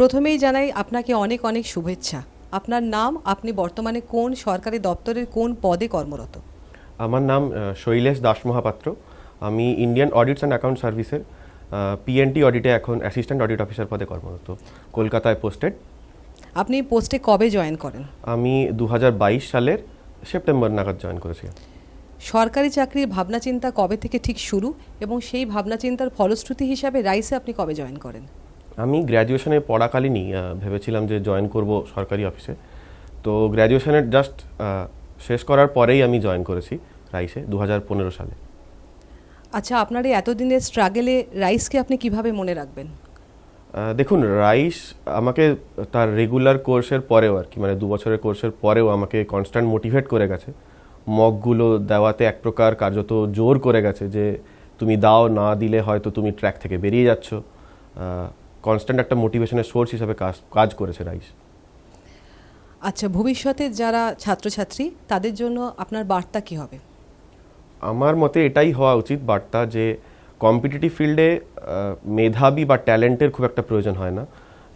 প্রথমেই জানাই আপনাকে অনেক অনেক শুভেচ্ছা। আপনার নাম আপনি বর্তমানে কোন সরকারি দপ্তরের কোন পদে কর্মরত? আমার নাম শৈলেশ দাস মহাপাত্র। আমি ইন্ডিয়ান অডিটস অ্যান্ড অ্যাকাউন্ট সার্ভিসের পিএনটি অডিটে এখন অ্যাসিস্ট্যান্ট অডিট অফিসার পদে কর্মরত। কলকাতায় পোস্টেড আপনি পোস্টে কবে জয়েন করেন? আমি দু হাজার বাইশ সালের সেপ্টেম্বর নাগাদ জয়েন করেছি। সরকারি চাকরির ভাবনা চিন্তা কবে থেকে ঠিক শুরু এবং সেই ভাবনা চিন্তার ফলশ্রুতি হিসাবে রাইসে আপনি কবে জয়েন করেন? আমি গ্র্যাজুয়েশনে পড়াকালীনই ভেবেছিলাম যে জয়েন করব সরকারি অফিসে তো গ্র্যাজুয়েশনের জাস্ট শেষ করার পরেই আমি জয়েন করেছি রাইসে দু হাজার পনেরো সালে। আচ্ছা আপনার এই এতদিনের স্ট্রাগেলে রাইসকে আপনি কীভাবে মনে রাখবেন? দেখুন রাইস আমাকে তার রেগুলার কোর্সের পরেও আর কি মানে দু বছরের কোর্সের পরেও আমাকে কনস্ট্যান্ট মোটিভেট করে গেছে। মগগুলো দেওয়াতে এক প্রকার কার্যত জোর করে গেছে যে তুমি দাও না দিলে হয়তো তুমি ট্র্যাক থেকে বেরিয়ে যাচ্ছ। কনস্ট্যান্ট একটা মোটিভেশনের সোর্স হিসাবে কাজ কাজ করেছে রাইস। আচ্ছা ভবিষ্যতে যারা ছাত্রছাত্রী তাদের জন্য আপনার বার্তা কি হবে? আমার মতে এটাই হওয়া উচিত বার্তা যে কম্পিটিটিভ ফিল্ডে মেধাবী বা ট্যালেন্টের খুব একটা প্রয়োজন হয় না।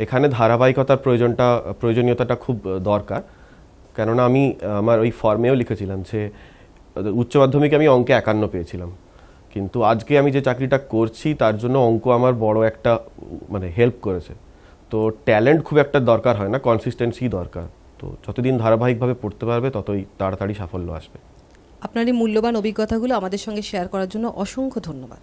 এখানে ধারাবাহিকতার প্রয়োজনটা প্রয়োজনীয়তাটা খুব দরকার। কেননা আমি আমার ওই ফর্মেও লিখেছিলাম যে উচ্চ মাধ্যমিকে আমি অঙ্কে একান্ন পেয়েছিলাম। কিন্তু আজকে আমি যে চাকরিটা করছি, তার জন্য অঙ্ক আমার বড় একটা মানে হেল্প করেছে। তো ট্যালেন্ট খুব একটা দরকার হয় না কনসিস্টেন্সি দরকার। তো যতদিন ধারাবাহিকভাবে পড়তে পারবে, ততই তাড়াতাড়ি সাফল্য আসবে। আপনার এই মূল্যবান অভিজ্ঞতাগুলো আমাদের সঙ্গে শেয়ার করার জন্য অসংখ্য ধন্যবাদ।